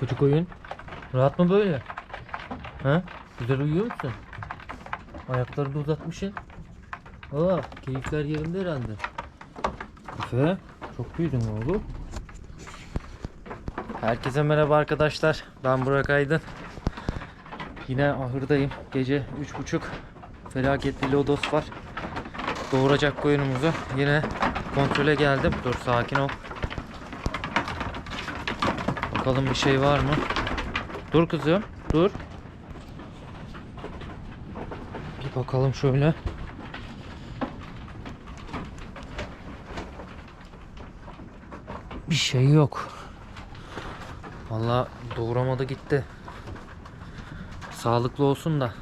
Küçük oyun. Rahat mı böyle? Ha? Güzel uyuyor musun? Ayakları da uzatmışsın. Aa, keyifler yerinde herhalde. Efe, çok büyüdün oğlum. Herkese merhaba arkadaşlar. Ben Burak Aydın. Yine ahırdayım. Gece 3.30. Felaketli lodos var. Doğuracak koyunumuzu. Yine kontrole geldim. Dur sakin ol. Bakalım bir şey var mı? Dur kızım. Dur. Bir bakalım şöyle. Bir şey yok. Valla doğuramadı gitti. Sağlıklı olsun da.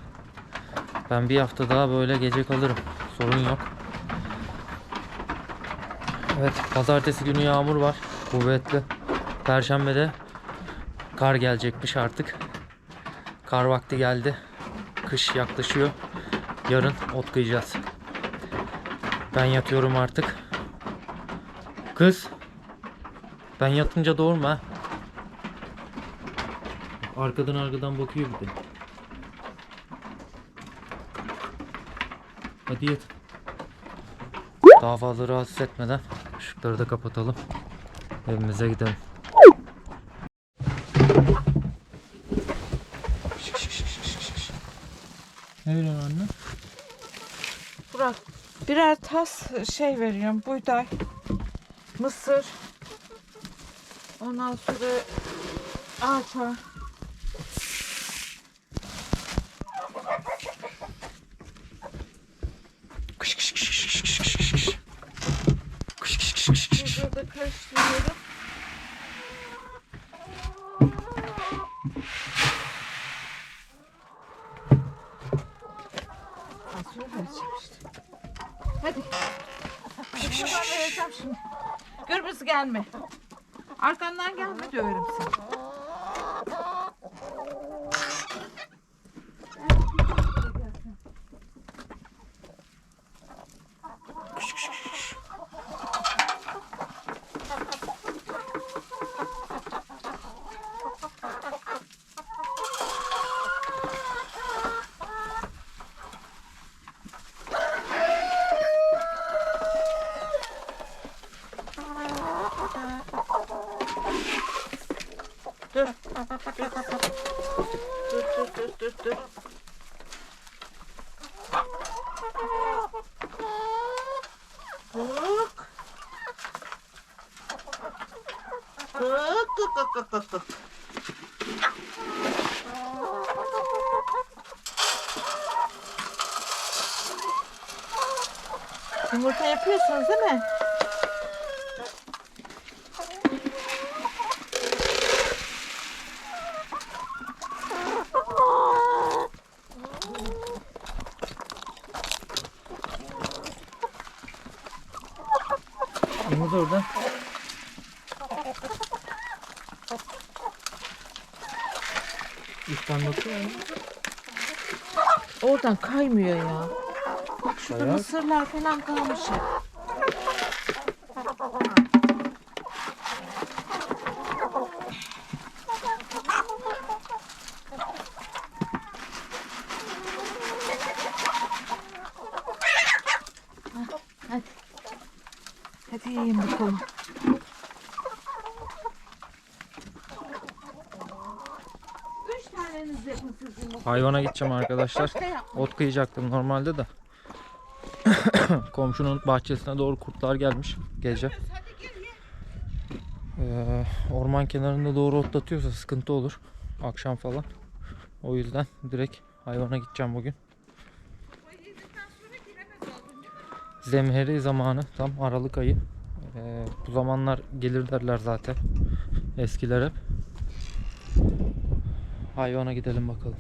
Ben bir hafta daha böyle gece kalırım. Sorun yok. Evet, pazartesi günü yağmur var. Kuvvetli. Perşembede kar gelecekmiş artık. Kar vakti geldi. Kış yaklaşıyor. Yarın ot kıyacağız. Ben yatıyorum artık. Kız. Ben yatınca doğurma. Arkadan arkadan bakıyor bir de. Hadi yat. Daha fazla rahatsız etmeden ışıkları da kapatalım. Evimize gidelim. Ne veriyorsun anne? Burak birer tas şey veriyorum buğday, mısır, ondan sonra arpa. Burada karıştırıyorum. Fasulye vereceğim işte. Hadi. Hadi buradan vereceğim şimdi. Gürbüz gelme. Arkandan gelme döverim seni. Dur. Dur dur dur dur dur. Bak. Bak bak bak bak bak bak. Yumurta yapıyorsunuz değil mi? Yumurta orada. Üstten bakıyor mu? Oradan kaymıyor ya. Bak şurada Bayağı- mısırlar falan kalmış hep. Hadi. Hadi yiyin bakalım. Üç taneniz yapın siz yumurta. Hayvana gideceğim arkadaşlar. Ot kıyacaktım normalde de. Komşunun bahçesine doğru kurtlar gelmiş gece. Ee, orman kenarında doğru otlatıyorsa sıkıntı olur. Akşam falan. O yüzden direkt hayvana gideceğim bugün. Zemheri zamanı tam Aralık ayı. Ee, bu zamanlar gelir derler zaten. Eskiler hep. Hayvana gidelim bakalım.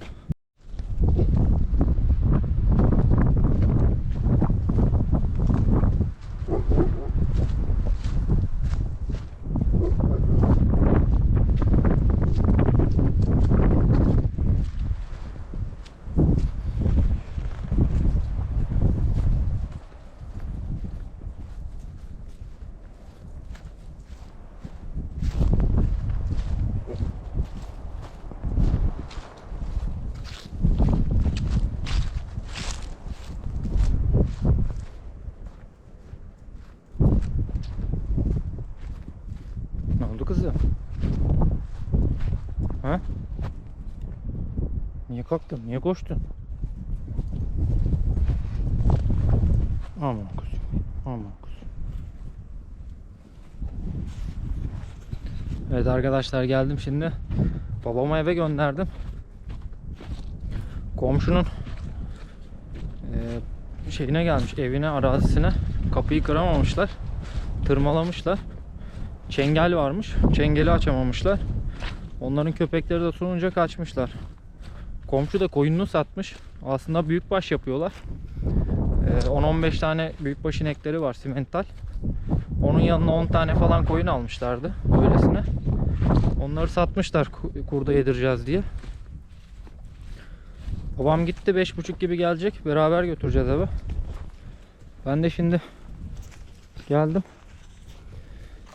Kalktın? Niye koştun? Aman kuzum. Aman kuzum. Evet arkadaşlar geldim şimdi. Babamı eve gönderdim. Komşunun eee, şeyine gelmiş evine arazisine kapıyı kıramamışlar. Tırmalamışlar. Çengel varmış. Çengeli açamamışlar. Onların köpekleri de sununca kaçmışlar. Komşu da koyununu satmış. Aslında büyükbaş yapıyorlar. Ee, 10-15 tane büyükbaş inekleri var simental. Onun yanına 10 tane falan koyun almışlardı öylesine. Onları satmışlar ku- kurda yedireceğiz diye. Babam gitti 5.30 gibi gelecek. Beraber götüreceğiz eve. Ben de şimdi geldim.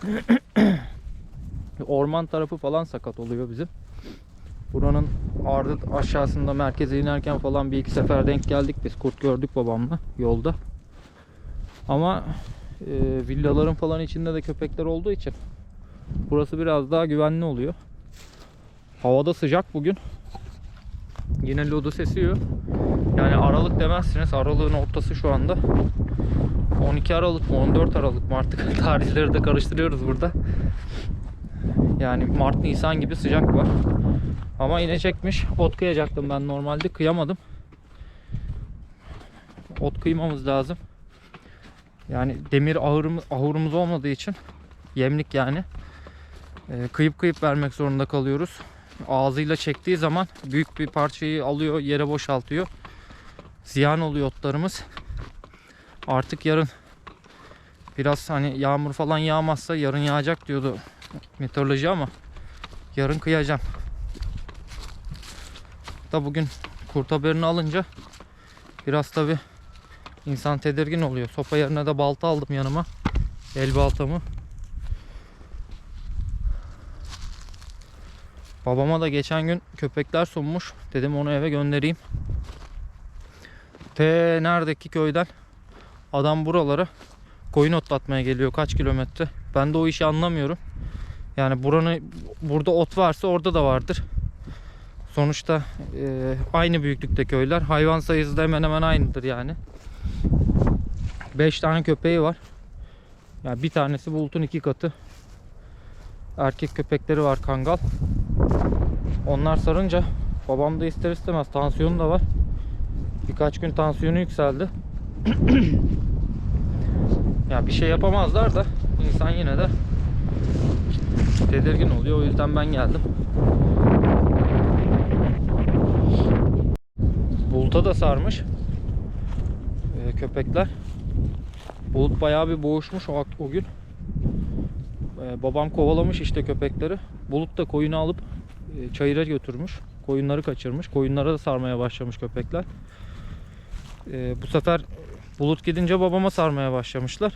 Orman tarafı falan sakat oluyor bizim. Buranın ardı aşağısında merkeze inerken falan bir iki sefer denk geldik biz. Kurt gördük babamla yolda. Ama e, villaların falan içinde de köpekler olduğu için burası biraz daha güvenli oluyor. Havada sıcak bugün. Yine lodos esiyor. Yani Aralık demezsiniz. Aralığın ortası şu anda. 12 Aralık mı 14 Aralık mı artık tarihleri de karıştırıyoruz burada. Yani Mart Nisan gibi sıcak var. Ama yine çekmiş. Ot kıyacaktım ben normalde. Kıyamadım. Ot kıymamız lazım. Yani demir ahırımız, ahurumuz olmadığı için yemlik yani. Ee, kıyıp kıyıp vermek zorunda kalıyoruz. Ağzıyla çektiği zaman büyük bir parçayı alıyor, yere boşaltıyor. Ziyan oluyor otlarımız. Artık yarın biraz hani yağmur falan yağmazsa yarın yağacak diyordu meteoroloji ama yarın kıyacağım. Da bugün kurt haberini alınca biraz tabi insan tedirgin oluyor. Sopa yerine de balta aldım yanıma. El baltamı. Babama da geçen gün köpekler sunmuş. Dedim onu eve göndereyim. Te neredeki köyden adam buralara koyun otlatmaya geliyor kaç kilometre. Ben de o işi anlamıyorum. Yani buranın burada ot varsa orada da vardır. Sonuçta e, aynı büyüklükte köyler. Hayvan sayısı da hemen hemen aynıdır yani. 5 tane köpeği var. Yani bir tanesi bulutun iki katı. Erkek köpekleri var kangal. Onlar sarınca babam da ister istemez tansiyonu da var. Birkaç gün tansiyonu yükseldi. ya bir şey yapamazlar da insan yine de tedirgin oluyor. O yüzden ben geldim. Buluta da sarmış. Ee, köpekler. Bulut bayağı bir boğuşmuş o, o gün. Ee, babam kovalamış işte köpekleri. Bulut da koyunu alıp e, çayıra götürmüş. Koyunları kaçırmış. Koyunlara da sarmaya başlamış köpekler. Ee, bu sefer bulut gidince babama sarmaya başlamışlar.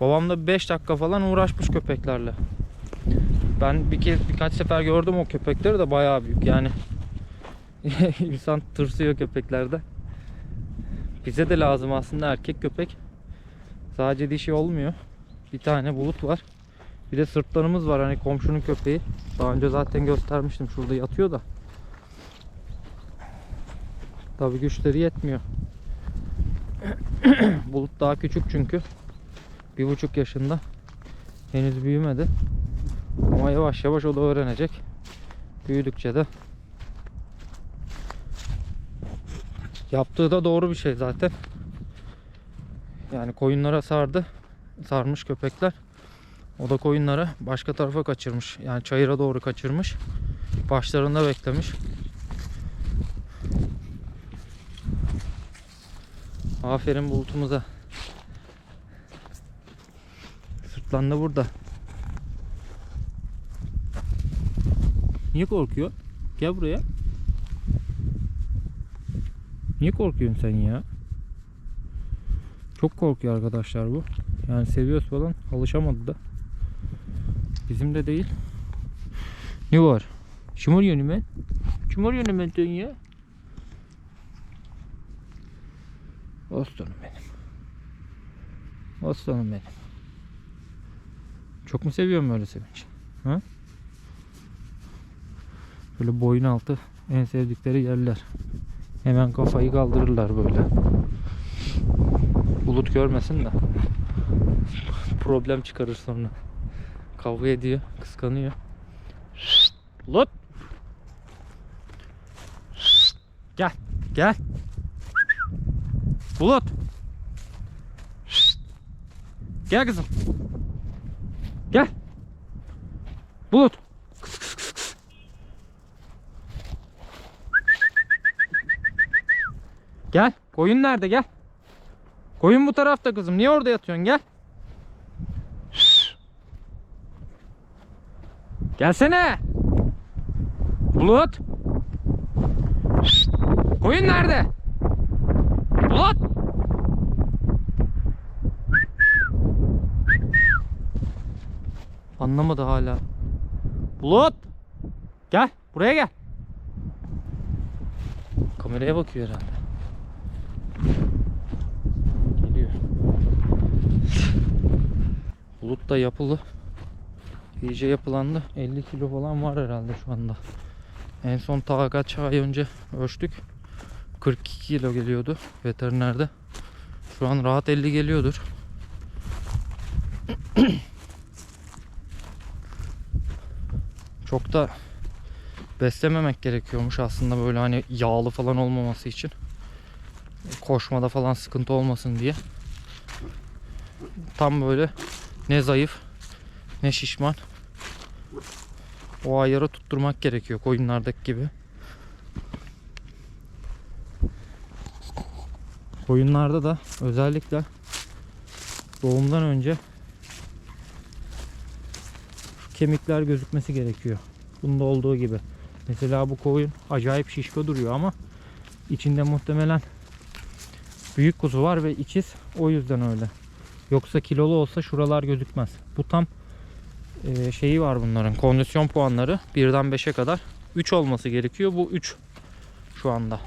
Babam da 5 dakika falan uğraşmış köpeklerle. Ben bir kez birkaç sefer gördüm o köpekleri de bayağı büyük yani. İnsan tırsıyor köpeklerde. Bize de lazım aslında erkek köpek. Sadece dişi olmuyor. Bir tane bulut var. Bir de sırtlarımız var hani komşunun köpeği. Daha önce zaten göstermiştim şurada yatıyor da. Tabii güçleri yetmiyor. bulut daha küçük çünkü. Bir buçuk yaşında. Henüz büyümedi. Ama yavaş yavaş o da öğrenecek. Büyüdükçe de yaptığı da doğru bir şey zaten. Yani koyunlara sardı. Sarmış köpekler. O da koyunları başka tarafa kaçırmış. Yani çayıra doğru kaçırmış. Başlarında beklemiş. Aferin bulutumuza. Sırtlandı burada. Niye korkuyor? Gel buraya. Niye korkuyorsun sen ya? Çok korkuyor arkadaşlar bu. Yani seviyoruz falan. Alışamadı da. Bizim de değil. Ne var? Hemen? Kim arıyor hemen sen ya? Aslanım benim. Aslanım benim. Çok mu seviyorum böyle sevinç? Ha? Böyle boyun altı en sevdikleri yerler. Hemen kafayı kaldırırlar böyle. Bulut görmesin de. Problem çıkarır sonra. Kavga ediyor, kıskanıyor. Bulut. Gel, gel. Bulut. Gel kızım. Gel. Bulut. Gel. Koyun nerede? Gel. Koyun bu tarafta kızım. Niye orada yatıyorsun? Gel. Şşş. Gelsene. Bulut. Koyun nerede? Bulut. Anlamadı hala. Bulut. Gel. Buraya gel. Kameraya bakıyor herhalde. Bulut da yapılı. İyice yapılandı. 50 kilo falan var herhalde şu anda. En son ta kaç ay önce ölçtük. 42 kilo geliyordu veterinerde. Şu an rahat 50 geliyordur. Çok da beslememek gerekiyormuş aslında böyle hani yağlı falan olmaması için. Koşmada falan sıkıntı olmasın diye. Tam böyle ne zayıf ne şişman. O ayarı tutturmak gerekiyor koyunlardaki gibi. Koyunlarda da özellikle doğumdan önce kemikler gözükmesi gerekiyor. Bunda olduğu gibi. Mesela bu koyun acayip şişko duruyor ama içinde muhtemelen büyük kuzu var ve ikiz o yüzden öyle. Yoksa kilolu olsa şuralar gözükmez. Bu tam e, şeyi var bunların. Kondisyon puanları birden 5'e kadar 3 olması gerekiyor. Bu 3 şu anda.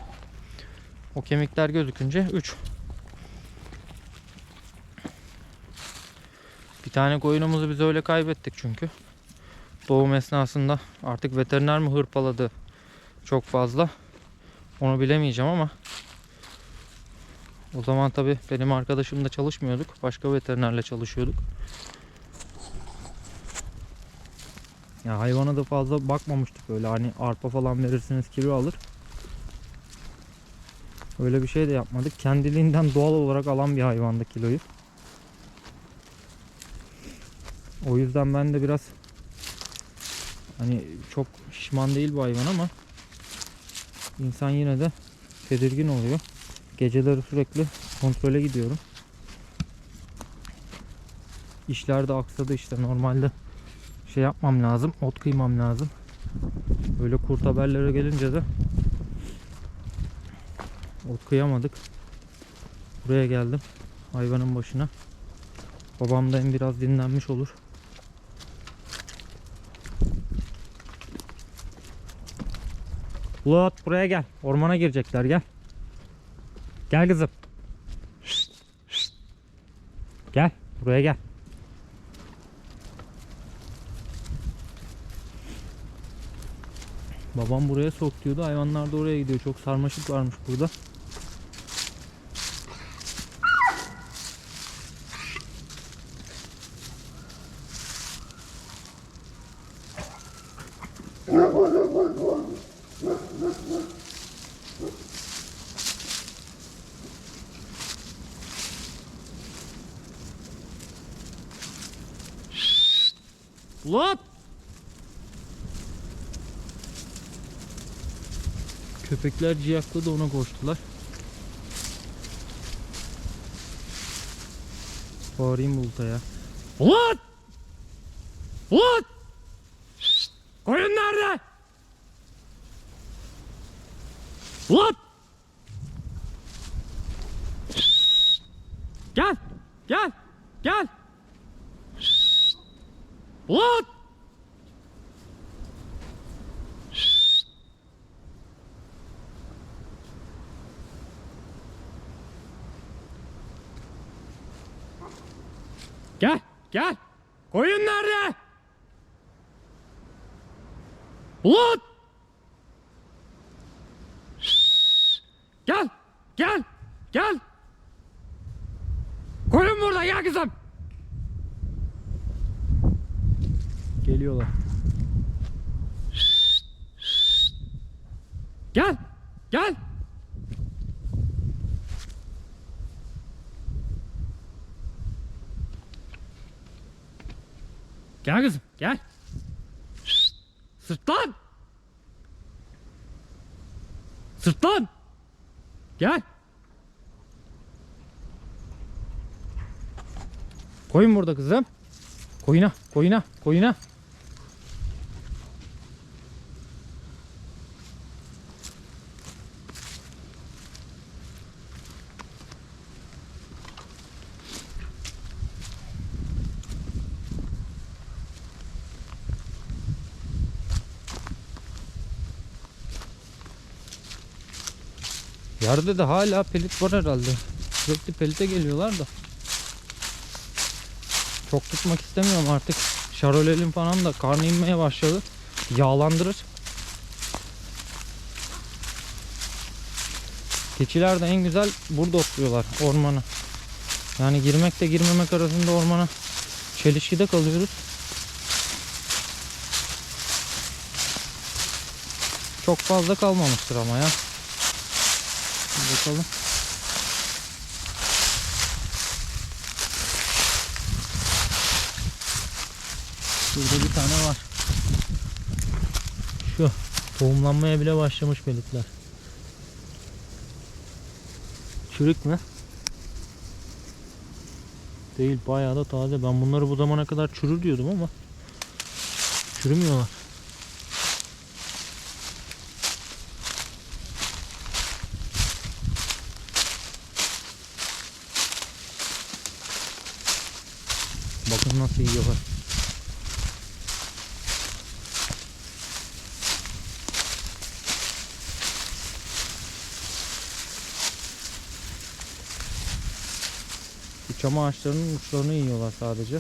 O kemikler gözükünce 3. Bir tane koyunumuzu biz öyle kaybettik çünkü. Doğum esnasında artık veteriner mi hırpaladı çok fazla. Onu bilemeyeceğim ama o zaman tabi benim arkadaşımla çalışmıyorduk. Başka veterinerle çalışıyorduk. Ya hayvana da fazla bakmamıştık öyle hani arpa falan verirsiniz kilo alır. Öyle bir şey de yapmadık. Kendiliğinden doğal olarak alan bir hayvanda kiloyu. O yüzden ben de biraz hani çok şişman değil bu hayvan ama insan yine de tedirgin oluyor. Geceleri sürekli kontrole gidiyorum. İşler de aksadı işte normalde şey yapmam lazım. Ot kıymam lazım. Böyle kurt haberlere gelince de ot kıyamadık. Buraya geldim. Hayvanın başına. Babam da hem biraz dinlenmiş olur. Bulut buraya gel. Ormana girecekler gel. Gel kızım. Şşt, şşt. Gel buraya gel. Babam buraya sok diyordu. Hayvanlar da oraya gidiyor. Çok sarmaşık varmış burada. Bulut! Köpekler ciyakladı ona koştular. Bağırayım Bulut'a ya. Bulut! Bulut! Şşt! Koyun nerede? Bulut! Şşt! Gel! Gel! Gel! Şşt! Bulut! Gel. Koyun nerede? Bulut. Şşş. Gel. Gel. Gel. Koyun burada ya kızım. Geliyorlar. Şşt, şşt. Gel. Gel. Gel kızım gel. Sırtlan. Sırtlan. Gel. Koyun burada kızım. Koyuna, koyuna, koyuna. Yerde de hala pelit var herhalde. Sürekli pelite geliyorlar da. Çok tutmak istemiyorum artık. Şarolelin falan da karnı inmeye başladı. Yağlandırır. Keçiler de en güzel burada otluyorlar ormana. Yani girmekle girmemek arasında ormana çelişkide kalıyoruz. Çok fazla kalmamıştır ama ya. Bakalım. Şurada bir tane var. Şu tohumlanmaya bile başlamış belitler. Çürük mü? Değil bayağı da taze. Ben bunları bu zamana kadar çürür diyordum ama çürümüyorlar. Bakın nasıl yiyorlar. Çam ağaçlarının uçlarını yiyorlar sadece.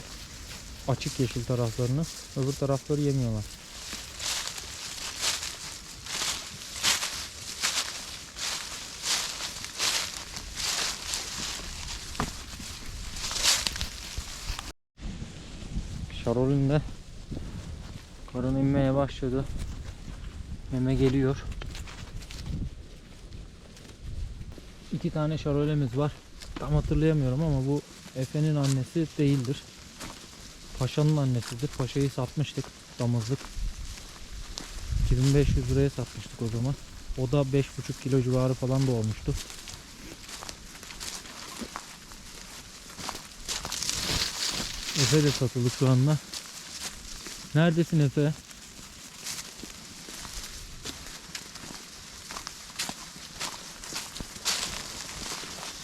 Açık yeşil taraflarını. Öbür tarafları yemiyorlar. Şarol'ün de karın inmeye başladı. Meme geliyor. İki tane şarolemiz var. Tam hatırlayamıyorum ama bu Efe'nin annesi değildir. Paşa'nın annesidir. Paşa'yı satmıştık damızlık. 2500 liraya satmıştık o zaman. O da 5,5 kilo civarı falan da olmuştu. Efe de satılık şu anda. Neredesin Efe?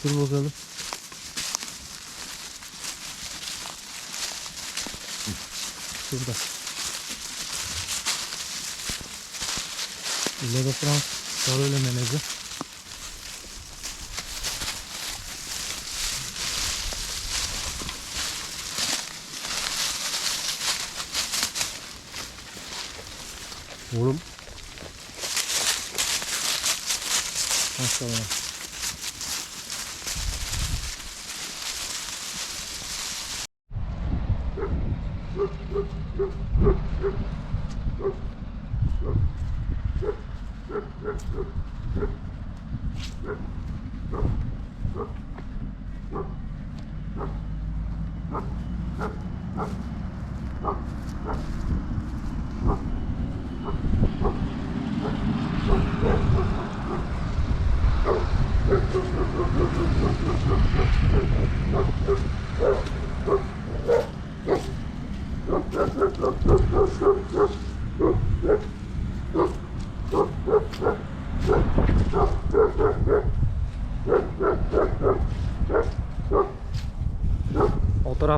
Dur bakalım. Şurada. İleride Frans Sarıöyle melezi. Oğlum. Maşallah.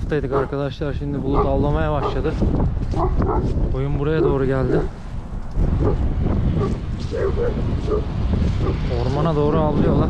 Taraftaydık arkadaşlar. Şimdi bulut avlamaya başladı. Oyun buraya doğru geldi. Ormana doğru avlıyorlar.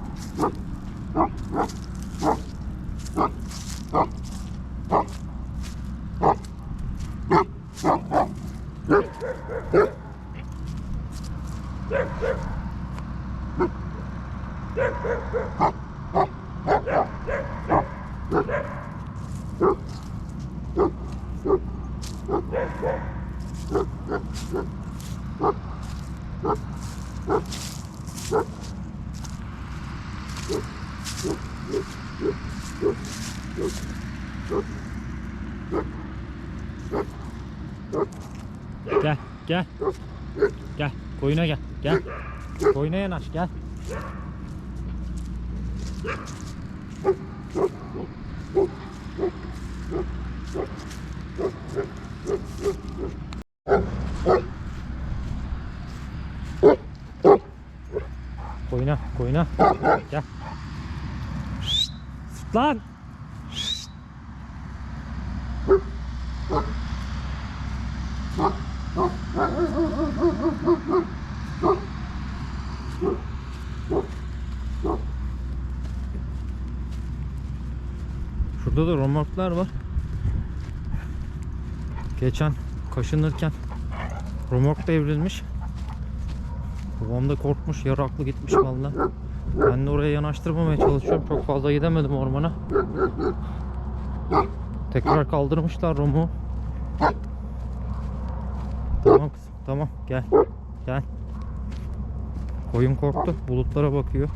Gel, gel. Gel, koyuna gel. Gel. Koyuna yanaş, gel. Koyuna, koyuna. Gel. Lan. Şşt. Şurada da romorklar var. Geçen kaşınırken romork devrilmiş. Babam da korkmuş, yaraklı gitmiş vallahi. Ben de oraya yanaştırmamaya çalışıyorum. Çok fazla gidemedim ormana. Tekrar kaldırmışlar romu. Tamam kızım, tamam gel. Gel. Koyun korktu, bulutlara bakıyor.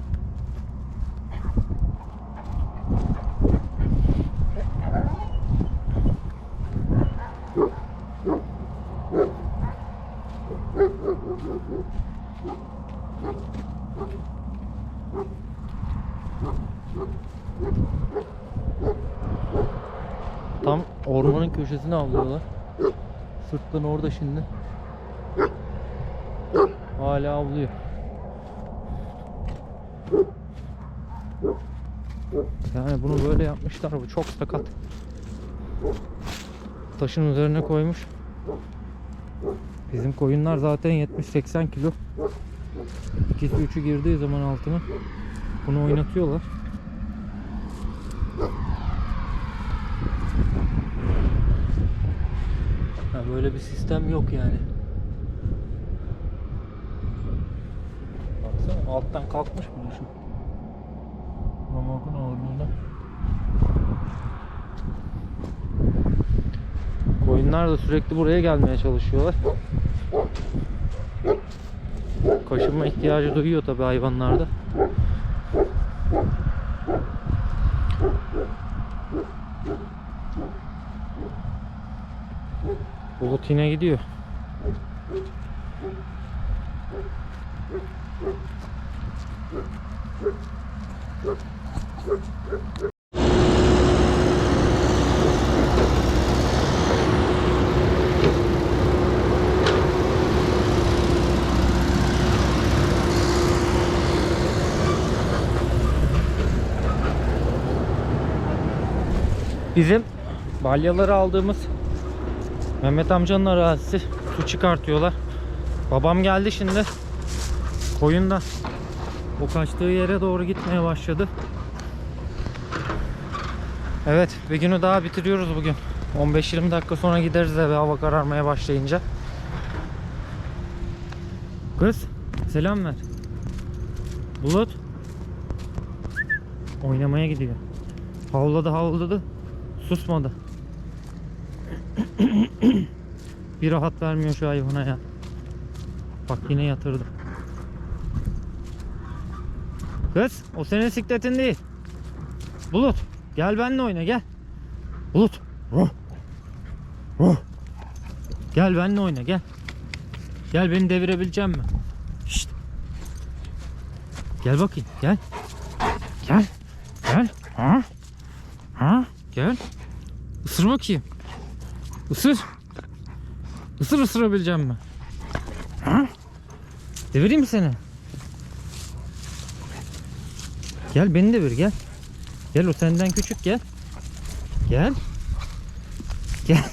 Tam ormanın köşesine avlıyorlar. Sırtlan orada şimdi. Hala avlıyor. Yani bunu böyle yapmışlar. Bu çok sakat. Taşın üzerine koymuş. Bizim koyunlar zaten 70-80 kilo. İkisi üçü girdiği zaman altına bunu oynatıyorlar. Ha, böyle bir sistem yok yani. Baksana alttan kalkmış bu düşün. Mamakın ağırlığına. Koyunlar da sürekli buraya gelmeye çalışıyorlar. Kaşınma ihtiyacı duyuyor tabi hayvanlarda. Bulut yine gidiyor. Bizim balyaları aldığımız Mehmet amcanın arazisi su çıkartıyorlar. Babam geldi şimdi. Koyun da o kaçtığı yere doğru gitmeye başladı. Evet bir günü daha bitiriyoruz bugün. 15-20 dakika sonra gideriz eve hava kararmaya başlayınca. Kız selam ver. Bulut. Oynamaya gidiyor. Havladı havladı. Susmadı. Bir rahat vermiyor şu hayvana ya. Bak yine yatırdı. Kız o senin sikletin değil. Bulut gel benimle oyna gel. Bulut. Gel benimle oyna gel. Gel beni devirebilecek mi? Şşt. Gel bakayım gel. Gel. Gel. Ha? Ha? Gel. Isır bakayım. Isır. Isır ısırabileceğim mi? Ha? Devireyim mi seni? Gel beni de ver gel. Gel o senden küçük gel. Gel. Gel.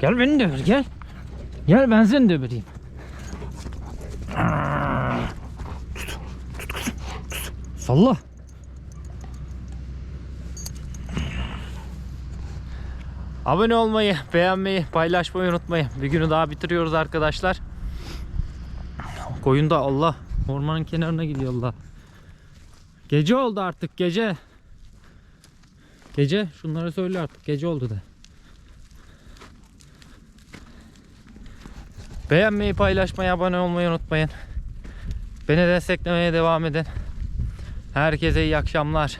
Gel beni de ver gel. Gel ben seni de vereyim. Tut, tut kızım, tut. Salla. Abone olmayı, beğenmeyi, paylaşmayı unutmayın. Bir günü daha bitiriyoruz arkadaşlar. Koyun da Allah ormanın kenarına gidiyor Allah. Gece oldu artık gece. Gece şunlara söyle artık gece oldu da. Beğenmeyi, paylaşmayı, abone olmayı unutmayın. Beni desteklemeye devam edin. Herkese iyi akşamlar.